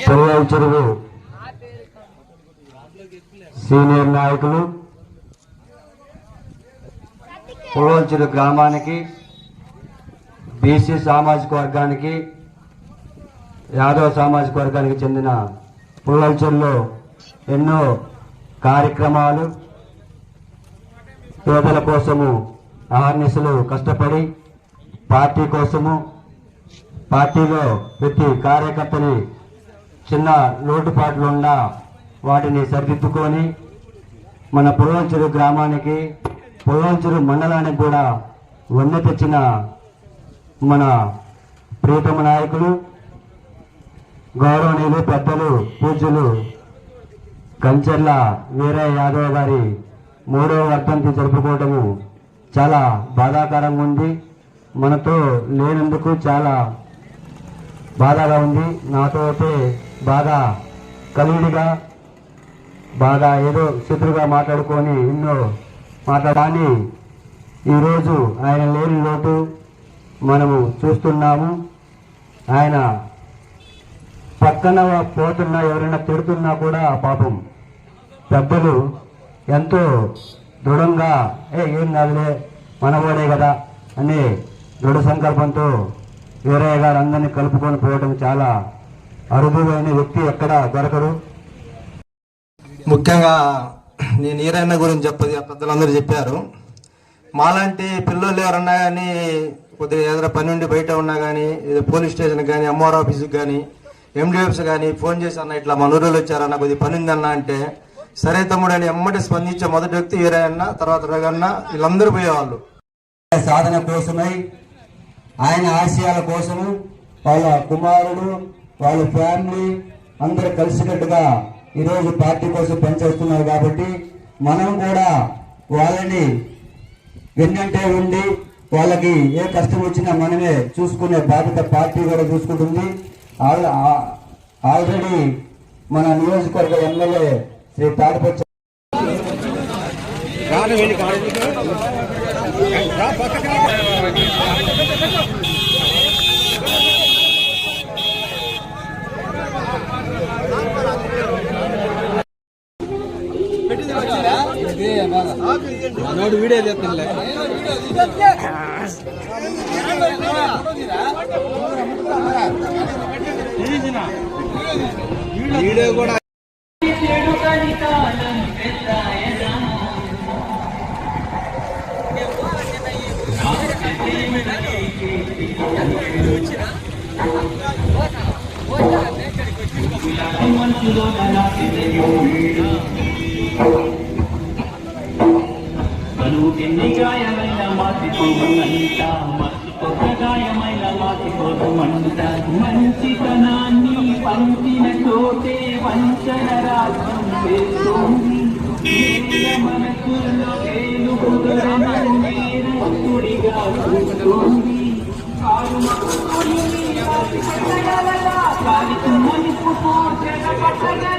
చెరువు చెరువు సీనియర్ నాయకులు పుల్వల్చెరు గ్రామానికి బీసీ సామాజిక వర్గానికి యాదవ సామాజిక వర్గానికి చెందిన పుల్వల్చెరులో ఎన్నో కార్యక్రమాలు పేదల కోసము అహర్నిశలు కష్టపడి పార్టీ కోసము పార్టీలో ప్రతి కార్యకర్తని చిన్న లోటుపాట్లు ఉన్నా వాటిని సరిదిద్దుకొని మన పుల్లంచెరు గ్రామానికి పుల్లంచెరు మండలానికి కూడా వన్నె తెచ్చిన మన ప్రియతమ నాయకులు గౌరవనీయులు పెద్దలు పూజ్యులు కంచెర్ల వీరయ్య యాదవ్ గారి మూడవ వర్ధంతి జరుపుకోవటము చాలా బాధాకరంగా ఉంది. మనతో లేనందుకు చాలా బాధగా ఉంది. నాతో అయితే బాగా కలివిడిగా బాగా ఏదో శత్రుగా మాట్లాడుకొని ఎన్నో మాట్లాడాలని ఈరోజు ఆయన లేని లోటు మనము చూస్తున్నాము. ఆయన పక్కన పోతున్నా ఎవరైనా తిడుతున్నా కూడా పాపం. పెద్దలు ఎంతో దృఢంగా ఏ ఏం కాదులే మనవాడే కదా అని దృఢ సంకల్పంతో వీరయ్య గారు అందరినీ కలుపుకొని పోవడం చాలా అరుదువైన వ్యక్తి ఎక్కడ దొరకరు ముఖ్యంగా నేను ఈరన్న గురించి చెప్పది పెద్దలందరూ చెప్పారు. మాలాంటి పిల్లలు ఎవరన్నా కానీ కొద్దిగా ఏదైనా పని నుండి బయట ఉన్నా కానీ ఏదో పోలీస్ స్టేషన్ కానీ ఎంఆర్ ఆఫీస్కి కానీ ఎండిఎఫ్స్ కానీ ఫోన్ చేసి అన్న ఇట్లా మన ఊరిలో వచ్చారన్న కొద్దిగా పని ఉందన్నా అంటే సరే తమ్ముడు అని ఎమ్మటి స్పందించే మొదటి వ్యక్తి వీరయ్యన్న తర్వాత రగన్న వీళ్ళందరూ పోయేవాళ్ళు. సాధన కోసమై ఆయన ఆశయాల కోసము వాళ్ళ కుమారుడు వాళ్ళ ఫ్యామిలీ అందరు కలిసికట్టుగా ఈరోజు పార్టీ కోసం పనిచేస్తున్నారు కాబట్టి మనం కూడా వాళ్ళని వెన్నంటే ఉండి వాళ్ళకి ఏ కష్టం వచ్చినా మనమే చూసుకునే బాధ్యత పార్టీ కూడా చూసుకుంటుంది. ఆల్- ఆల్రెడీ మన నియోజకవర్గ ఎమ్మెల్యే శ్రీ తాడిపచ్చ నోడు వీడియో చేస్తుందిలే వీడియో కూడా బలుకెన్ని గాయమైన మాసిపోమంట మర్చిపోక గాయమైన మాసిపోమంట మంచితనాన్ని పంచిన చోటే వంచన రాజ్యం మనసుల్లో చూస్తోంది Oh, Jenna